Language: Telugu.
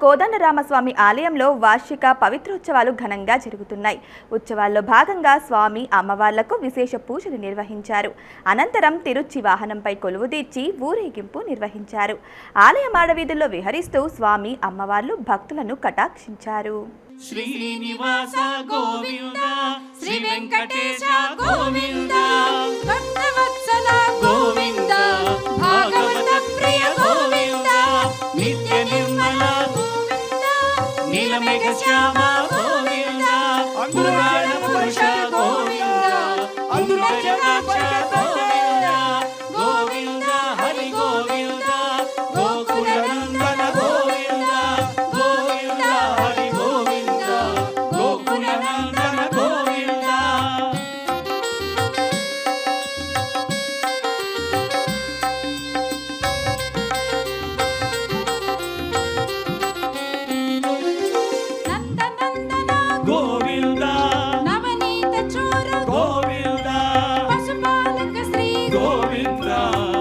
కోదండరామస్వామి ఆలయంలో వార్షిక పవిత్రోత్సవాలు ఘనంగా జరుగుతున్నాయి. ఉత్సవాల్లో భాగంగా స్వామి అమ్మవార్లకు విశేష పూజలు నిర్వహించారు. అనంతరం తిరుచి వాహనంపై కొలువు తీర్చి ఊరేగింపు నిర్వహించారు. ఆలయ మాడవీధుల్లో విహరిస్తూ స్వామి అమ్మవార్లు భక్తులను కటాక్షించారు. శ్రీనివాస గోవింద శ్రీ వెంకటేశ గోవింద. నీలమేఘ శ్యామ గోవింద అందురాయణ పురుష గోవింద అందురాయణ Govinda.